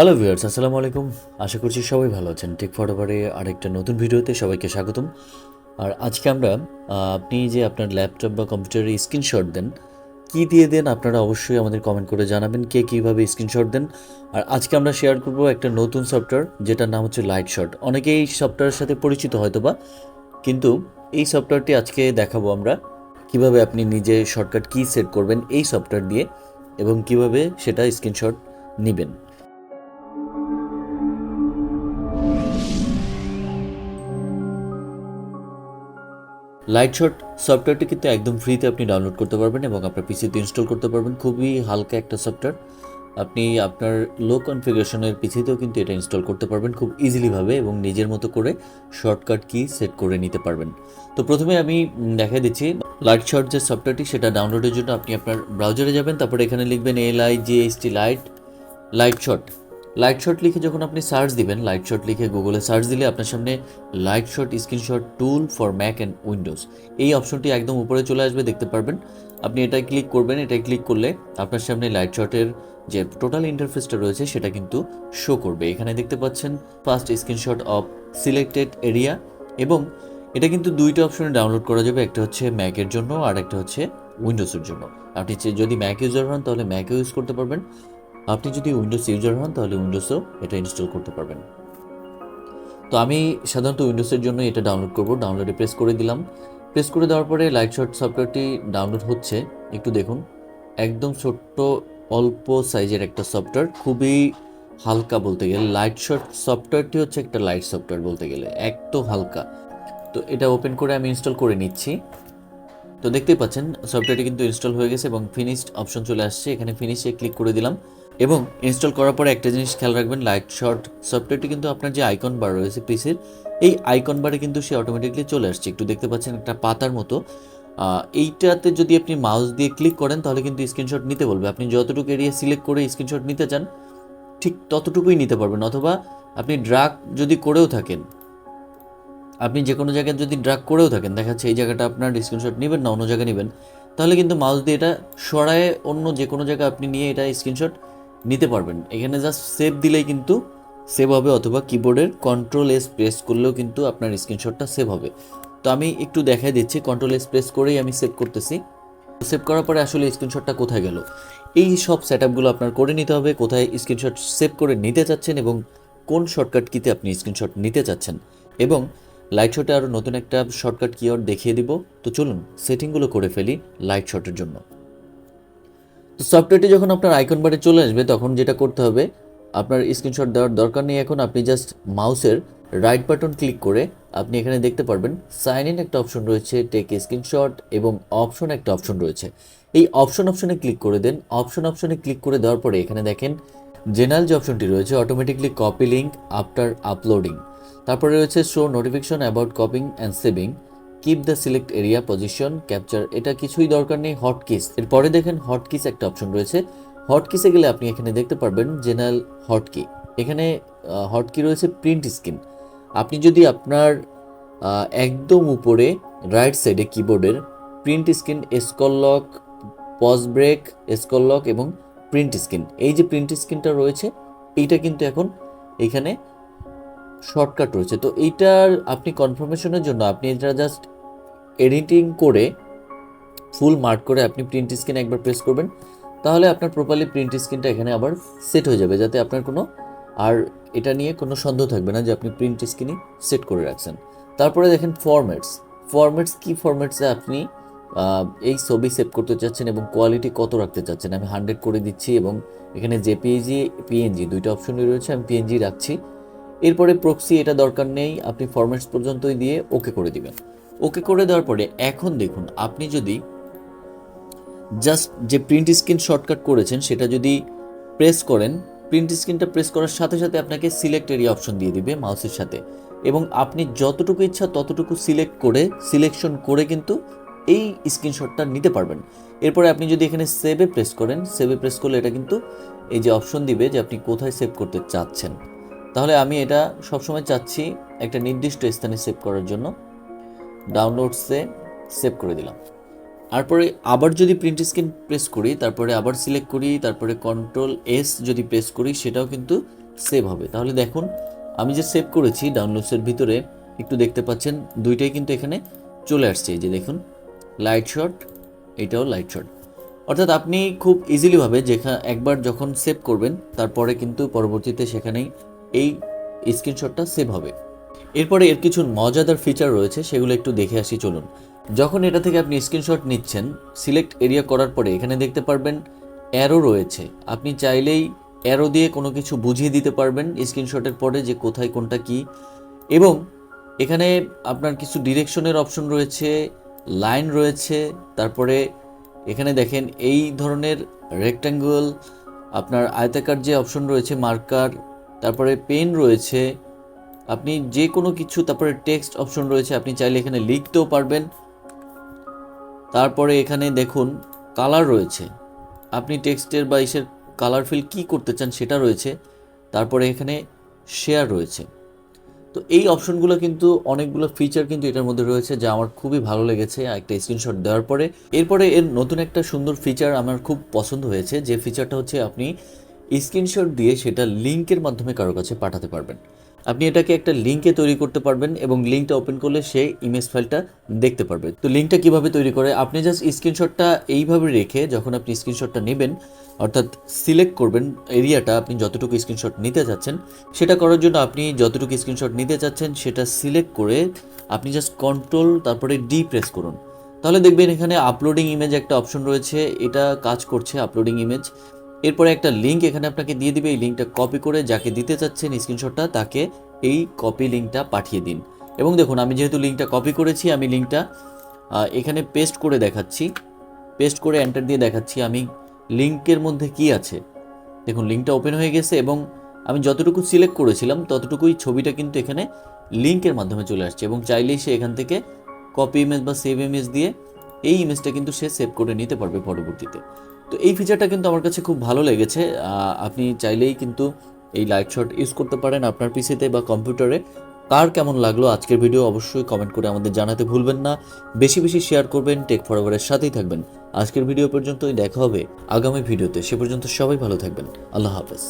Hello viewers আসসালামু আলাইকুম। আশা করছি সবাই ভালো আছেন। টেক ফটোবারে আরেকটা নতুন ভিডিওতে সবাইকে স্বাগতম। আর আজকে আমরা আপনি যে আপনার ল্যাপটপ বা কম্পিউটারে স্ক্রিনশট দেন, কী দিয়ে দেন আপনারা অবশ্যই আমাদের কমেন্ট করে জানাবেন কে কীভাবে স্ক্রিনশট দেন। আর আজকে আমরা শেয়ার করব একটা নতুন সফটওয়্যার যেটার নাম হচ্ছে লাইট শট অনেকেই এই সফটওয়্যারের সাথে পরিচিত হয়তোবা, কিন্তু এই সফটওয়্যারটি আজকে দেখাবো আমরা, কীভাবে আপনি নিজে শর্টকাট কি সেট করবেন এই সফটওয়্যার দিয়ে এবং কীভাবে সেটা স্ক্রিনশট নেবেন। লাইটশট সফটওয়্যারটি কিন্তু একদম ফ্রিতে আপনি ডাউনলোড করতে পারবেন এবং আপনার পিসিতে ইনস্টল করতে পারবেন। খুবই হালকা একটা সফটওয়্যার আপনি আপনার লো কনফিগারেশনের পিসিতেও কিন্তু এটা ইনস্টল করতে পারবেন খুব ইজিলিভাবে এবং নিজের মতো করে শর্টকাট কি সেট করে নিতে পারবেন। তো প্রথমে আমি দেখা দিচ্ছি লাইট লাইটশট যে সফটওয়্যারটি সেটা ডাউনলোডের জন্য আপনি আপনার ব্রাউজারে যাবেন, তারপরে এখানে লিখবেন L I G H T light light shot light shot লিখে যখন আপনি সার্চ দিবেন লাইট শট লিখে গুগলে সার্চ দিলে আপনার সামনে light shot screenshot tool for Mac and Windows এই অপশনটি একদম উপরে চলে আসবে, দেখতে পারবেন। আপনি এটাই ক্লিক করবেন এটাই ক্লিক করলে আপনার সামনে লাইট শটের যে টোটাল ইন্টারফেসটা রয়েছে, সেটা কিন্তু শো করবে। এখানে দেখতে পাচ্ছেন first screenshot of selected area এবং এটা কিন্তু দুইটা অপশনে ডাউনলোড করা যাবে, একটা হচ্ছে ম্যাকের জন্য আর একটা হচ্ছে উইন্ডোজের জন্য। আপনি যদি ম্যাক ইউজার হন, তাহলে ম্যাকও ইউজ করতে পারবেন। আপনি যদি উইন্ডোজ ইউজার হন, তাহলে উইন্ডোজও এটা ইনস্টল করতে পারবেন। তো আমি সাধারণত উইন্ডোজের জন্য এটা ডাউনলোড করব। ডাউনলোডে প্রেস করে দিলাম। প্রেস করে দেওয়ার পরে লাইট শর্ট সফটওয়্যারটি ডাউনলোড হচ্ছে। একটু দেখুন। একদম ছোট্ট, অল্প সাইজের একটা সফটওয়্যার খুবই হালকা বলতে গেলে। লাইট শট সফটওয়্যারটি হচ্ছে একটা লাইট সফটওয়্যার বলতে গেলে। একটু হালকা। তো এটা ওপেন করে আমি ইনস্টল করে নিচ্ছি। তো দেখতেই পাচ্ছেন সফটওয়্যারটি কিন্তু ইনস্টল হয়ে গেছে এবং ফিনিশড অপশন চলে আসছে। এখানে ফিনিশে ক্লিক করে দিলাম। এবং ইনস্টল করার পরে একটা জিনিস খেয়াল রাখবেন লাইট শট সফটওয়্যারটি কিন্তু আপনার যে আইকন বার রয়েছে পিসির, এই আইকন বারে কিন্তু সে অটোমেটিকলি চলে আসছে। একটু দেখতে পাচ্ছেন একটা পাতার মতো। এইটাতে যদি আপনি মাউস দিয়ে ক্লিক করেন, তাহলে কিন্তু স্ক্রিনশট নিতে বলবে। আপনি যতটুকু এরিয়া সিলেক্ট করে স্ক্রিনশট নিতে চান, ঠিক ততটুকুই নিতে পারবেন। অথবা আপনি ড্রাগ যদি করেও থাকেন, আপনি যে কোনো জায়গায় যদি ড্রাগ করেও থাকেন, দেখা যাচ্ছে এই জায়গাটা আপনার স্ক্রিনশট নেবেন না, অন্য জায়গায় নেবেন, তাহলে কিন্তু মাউস দিয়ে এটা সরায়ে অন্য যে কোনো জায়গায় আপনি নিয়ে এটা স্ক্রিনশট নিতে পারবেন। এখানে জাস্ট সেভ দিলেই কিন্তু সেভ হবে অথবা কিবোর্ডের কন্ট্রোল এস প্রেস করলেও কিন্তু আপনার স্ক্রিনশটটা সেভ হবে। তো আমি একটু দেখাই দিচ্ছি কন্ট্রোল এস প্রেস করেই আমি সেভ করতেছি। সেভ করার পরে আসলে স্ক্রিনশটটা কোথায় গেল? এই সব সেট আপগুলো আপনার করে নিতে হবে, কোথায় স্ক্রিনশট সেভ করে নিতে চাচ্ছেন এবং কোন শর্টকাট কিতে আপনি স্ক্রিনশট নিতে চাচ্ছেন। এবং লাইট শটে আরও নতুন একটা শর্টকাট কিওয়ার্ড দেখিয়ে দিব। তো চলুন সেটিংগুলো করে ফেলি লাইট শটের জন্য। সফটওয়্যারটি যখন আপনার আইকন বারে চলে আসবে, তখন যেটা করতে হবে, আপনার স্ক্রিনশট দেওয়ার দরকার নেই এখন। আপনি জাস্ট মাউসের রাইট বাটন ক্লিক করে আপনি এখানে দেখতে পারবেন সাইন ইন একটা অপশন রয়েছে টেক স্ক্রিনশট এবং অপশন একটা অপশন রয়েছে। এই অপশন অপশনে ক্লিক করে দেন। অপশন অপশনে ক্লিক করে দেওয়ার পরে এখানে দেখেন জেনারেল যে অপশনটি রয়েছে automatically copy link after uploading তারপরে রয়েছে show notification about copying and saving keep the select area position capture এটা কিছুই দরকার নেই হট কিস এরপরে দেখেন হট কিস একটা অপশন রয়েছে। হট কিসে গেলে আপনি এখানে দেখতে পারবেন জেনারেল হট কি এখানে হট কি রয়েছে প্রিন্ট স্ক্রিন আপনি যদি আপনার একদম উপরে রাইট সাইডে কিবোর্ডের print screen scroll lock pause break scroll lock এবং প্রিন্ট স্ক্রিন এই যে প্রিন্ট স্ক্রিনটা রয়েছে, এইটা কিন্তু এখন এখানে শর্টকাট রয়েছে। তো এইটার আপনি কনফার্মেশনের জন্য আপনি এটা জাস্ট এডিটিং করে ফুল মার্ক করে আপনি প্রিন্ট স্ক্রিন একবার প্রেস করবেন। তাহলে আপনার প্রপারলি প্রিন্ট স্ক্রিনটা এখানে আবার সেট হয়ে যাবে, যাতে আপনার কোনো আর এটা নিয়ে কোনো সন্দেহ থাকবে না যে আপনি প্রিন্ট স্ক্রিনই সেট করে রাখছেন। তারপরে দেখেন ফরম্যাটস ফরম্যাটস কি ফরম্যাটসে আপনি এই ছবি সেভ করতে চাচ্ছেন এবং কোয়ালিটি কত রাখতে চাচ্ছেন? আমি হান্ড্রেড করে দিচ্ছি এবং এখানে জেপিএজি পিএনজি দুইটা অপশনই রয়েছে, আমি পিএনজি রাখছি। এরপরে প্রক্সি এটা দরকার নেই, আপনি ফরম্যাটস পর্যন্তই দিয়ে ওকে করে দিবেন। ওকে করে দেওয়ার পরে এখন দেখুন, আপনি যদি জাস্ট যে প্রিন্ট স্ক্রিন শর্টকাট করেছেন, সেটা যদি প্রেস করেন প্রিন্ট স্ক্রিনটা প্রেস করার সাথে সাথে আপনাকে সিলেক্ট এরিয়া অপশন দিয়ে দিবে মাউসের সাথে। এবং আপনি যতটুকু ইচ্ছা ততটুকু সিলেক্ট করে সিলেকশন করে কিন্তু এই স্ক্রিনশটটা নিতে পারবেন। এরপরে আপনি যদি এখানে সেভে প্রেস করেন সেভে প্রেস করলে এটা কিন্তু এই যে অপশন দিবে যে আপনি কোথায় সেভ করতে চাচ্ছেন। তাহলে আমি এটা সবসময় চাচ্ছি একটা নির্দিষ্ট স্থানে সেভ করার জন্য। ডাউনলোডসে সেভ করে দিলাম। তারপরে আবার যদি প্রিন্ট স্ক্রিন প্রেস করি, তারপরে আবার সিলেক্ট করি, তারপরে কন্ট্রোল এস যদি প্রেস করি, সেটাও কিন্তু সেভ হবে। তাহলে দেখুন, আমি যে সেভ করেছি, ডাউনলোডসের ভিতরে একটু দেখতে পাচ্ছেন, দুইটাই কিন্তু এখানে চলে আসছে। এই যে দেখুন, লাইট শট, এটাও লাইট শট। অর্থাৎ আপনি খুব ইজিলিভাবে যেখানে একবার যখন সেভ করবেন, তারপরে কিন্তু পরবর্তীতে সেখানেই এই স্ক্রিনশটটা সেভ হবে। এরপরে এর কিছু মজাদার ফিচার রয়েছে, সেগুলো একটু দেখে আসি, চলুন। যখন এটা থেকে আপনি স্ক্রিনশট নিচ্ছেন সিলেক্ট এরিয়া করার পরে এখানে দেখতে পারবেন অ্যারো রয়েছে। আপনি চাইলেই অ্যারো দিয়ে কোনো কিছু বুঝিয়ে দিতে পারবেন স্ক্রিনশটের পরে যে কোথায় কোনটা কি। এবং এখানে আপনার কিছু ডিরেকশনের অপশন রয়েছে লাইন রয়েছে, তারপরে এখানে দেখেন এই ধরনের রেক্ট্যাঙ্গুল আপনার আয়তাকার যে অপশন রয়েছে মার্কার তারপরে পেন রয়েছে, আপনি যে কোনো কিছু, তারপরে টেক্সট অপশন রয়েছে, আপনি চাইলে এখানে লিখতেও পারবেন। তারপরে এখানে দেখুন কালার রয়েছে। আপনি টেক্সটের বা ইসের কালার ফিল কী করতে চান সেটা রয়েছে। তারপরে এখানে শেয়ার রয়েছে। তো এই অপশনগুলো কিন্তু অনেকগুলো ফিচার কিন্তু এটার মধ্যে রয়েছে, যা আমার খুবই ভালো লেগেছে একটা স্ক্রিনশট দেওয়ার পরে। এরপরে এর নতুন একটা সুন্দর ফিচার আমার খুব পছন্দ হয়েছে, যে ফিচারটা হচ্ছে আপনি স্ক্রিনশট দিয়ে সেটা লিঙ্কের মাধ্যমে কারও কাছে পাঠাতে পারবেন। আপনি এটাকে একটা লিঙ্কে তৈরি করতে পারবেন এবং লিঙ্কটা ওপেন করলে সে ইমেজ ফাইলটা দেখতে পারবে। তো লিঙ্কটা কীভাবে তৈরি করে? আপনি জাস্ট স্ক্রিনশটটা এইভাবে রেখে যখন আপনি স্ক্রিনশটটা নেবেন, অর্থাৎ সিলেক্ট করবেন এরিয়াটা আপনি যতটুকু স্ক্রিনশট নিতে চাচ্ছেন সেটা করার জন্য আপনি যতটুকু স্ক্রিনশট নিতে চাচ্ছেন সেটা সিলেক্ট করে আপনি জাস্ট কন্ট্রোল তারপরে ডি প্রেস করুন। তাহলে দেখবেন এখানে আপলোডিং ইমেজ একটা অপশন রয়েছে, এটা কাজ করছে আপলোডিং ইমেজ। এরপরে একটা লিঙ্ক এখানে আপনাকে দিয়ে দিবে, এই লিঙ্কটা কপি করে যাকে দিতে চাচ্ছেন স্ক্রিনশটটা তাকে এই কপি লিঙ্কটা পাঠিয়ে দিন। এবং দেখুন, আমি যেহেতু লিঙ্কটা কপি করেছি, আমি লিঙ্কটা এখানে পেস্ট করে দেখাচ্ছি। পেস্ট করে এন্টার দিয়ে দেখাচ্ছি আমি লিঙ্কের মধ্যে কি আছে। দেখুন লিঙ্কটা ওপেন হয়ে গেছে এবং আমি যতটুকু সিলেক্ট করেছিলাম, ততটুকুই ছবিটা কিন্তু এখানে লিঙ্কের মাধ্যমে চলে আসছে এবং চাইলেই সে এখান থেকে কপি ইমেজ বা সেভ ইমেজ দিয়ে এই ইমেজটা কিন্তু সে সেভ করে নিতে পারবে পরবর্তীতে। তো এই ফিচারটা কিন্তু আমার কাছে খুব ভালো লেগেছে। আপনি চাইলেই কিন্তু এই লাইট শট ইউজ করতে পারেন আপনার পিসিতে বা কম্পিউটারে কার কেমন লাগল আজকের ভিডিও অবশ্যই কমেন্ট করে আমাদের জানাতে ভুলবেন না। বেশি বেশি শেয়ার করবেন টেক ফরওয়ার্ডের সাথেই থাকবেন। আজকের ভিডিও পর্যন্তই, দেখা হবে আগামী ভিডিওতে সে পর্যন্ত সবাই ভালো থাকবেন। আল্লাহ হাফেজ।